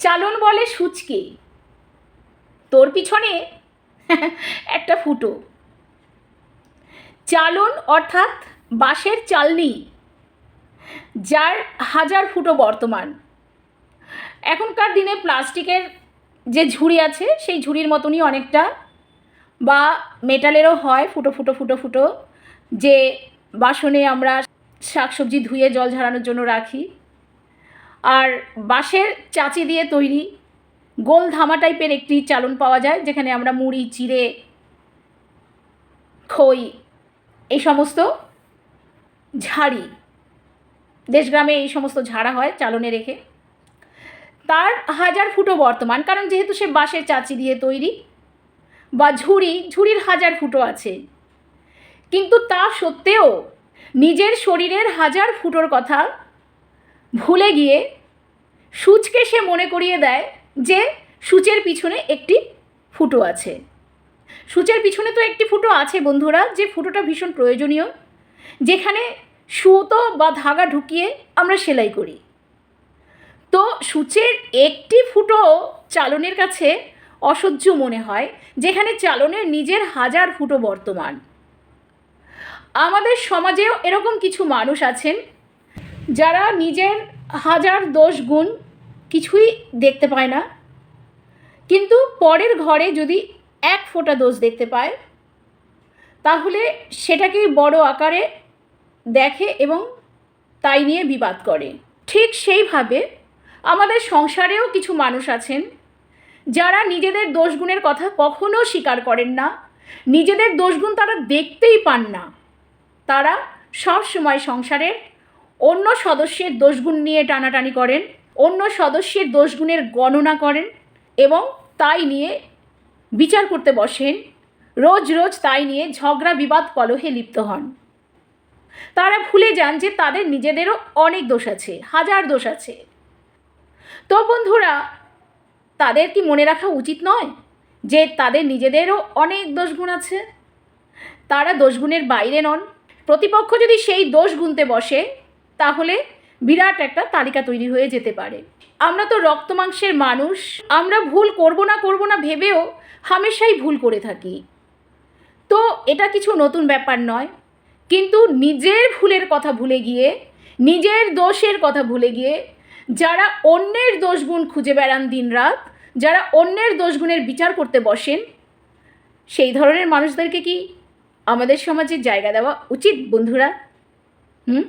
চালন বলে সূচকে। তোর পিছনে একটা ফুটো। চালন অর্থাৎ বাঁশের চালনি, যার হাজার ফুটো বর্তমান। এখনকার দিনে প্লাস্টিকের যে ঝুড়ি আছে, সেই ঝুড়ির মতনই অনেকটা, বা মেটালেরও হয় ফুটো ফুটো ফুটো ফুটো, যে বাসনে আমরা শাকসবজি ধুয়ে জল ঝরানোর জন্য রাখি। আর বাঁশের চাচি দিয়ে তৈরি গোল ধামা টাইপের একটি চালন পাওয়া যায়, যেখানে আমরা মুড়ি, চিড়ে, খই, এই সমস্ত ঝাড়ি, দেশগ্রামে এই সমস্ত ঝাড়া হয় চালনে রেখে। তার হাজার ফুটো বর্তমান, কারণ যেহেতু সে বাঁশের চাচি দিয়ে তৈরি বা ঝুড়ি, ঝুড়ির হাজার ফুটো আছে। কিন্তু তা সত্ত্বেও নিজের শরীরের হাজার ফুটোর কথা ভুলে গিয়ে সূচকে সে মনে করিয়ে দেয় যে সূচের পিছনে একটি ফুটো আছে। সূচের পিছনে তো একটি ফুটো আছে বন্ধুরা, যে ফুটোটা ভীষণ প্রয়োজনীয়, যেখানে সুতো বা ধাগা ঢুকিয়ে আমরা সেলাই করি। তো সূচের একটি ফুটো চালনের কাছে অসহ্য মনে হয়, যেখানে চালনের নিজের হাজার ফুটো বর্তমান। আমাদের সমাজেও এরকম কিছু মানুষ আছেন, যারা নিজের হাজার দোষ গুণ কিছুই দেখতে পায় না। কিন্তু পরের ঘরে যদি এক ফোঁটা দোষ দেখতে পায়, তাহলে সেটাকেই বড় আকারে দেখে এবং তাই নিয়ে বিবাদ করে। ঠিক সেইভাবে আমাদের সংসারেও কিছু মানুষ আছেন, যারা নিজেদের দোষগুণের কথা কখনো স্বীকার করেন না। নিজেদের দোষগুণ তারা দেখতেই পান না। তারা সব সময় সংসারের অন্য সদস্যের দোষগুণ নিয়ে টানাটানি করেন, অন্য সদস্যের দোষগুণের গণনা করেন এবং তাই নিয়ে বিচার করতে বসেন। রোজ রোজ তাই নিয়ে ঝগড়া, বিবাদ, কলহে লিপ্ত হন। তারা ভুলে যান যে তাদের নিজেদেরও অনেক দোষ আছে, হাজার দোষ আছে। তো বন্ধুরা, তাদের কি মনে রাখা উচিত নয় যে তাদের নিজেদেরও অনেক দোষগুণ আছে? তারা দোষগুণের বাইরে নন। প্রতিপক্ষ যদি সেই দোষ গুনতে বসে তাহলে বিরাট একটা তালিকা তৈরি হয়ে যেতে পারে। আমরা তো রক্ত মাংসের মানুষ। আমরা ভুল করব না করব না ভেবেও হামেশাই ভুল করে থাকি। তো এটা কিছু নতুন ব্যাপার নয়। কিন্তু নিজের ভুলের কথা ভুলে গিয়ে, নিজের দোষের কথা ভুলে গিয়ে, যারা অন্যের দোষগুণ খুঁজে বেড়ান দিনরাত যারা অন্যের দোষগুণের বিচার করতে বসেন, সেই ধরনের মানুষদেরকে কি আমাদের সমাজে জায়গা দেওয়া উচিত বন্ধুরা? হুম?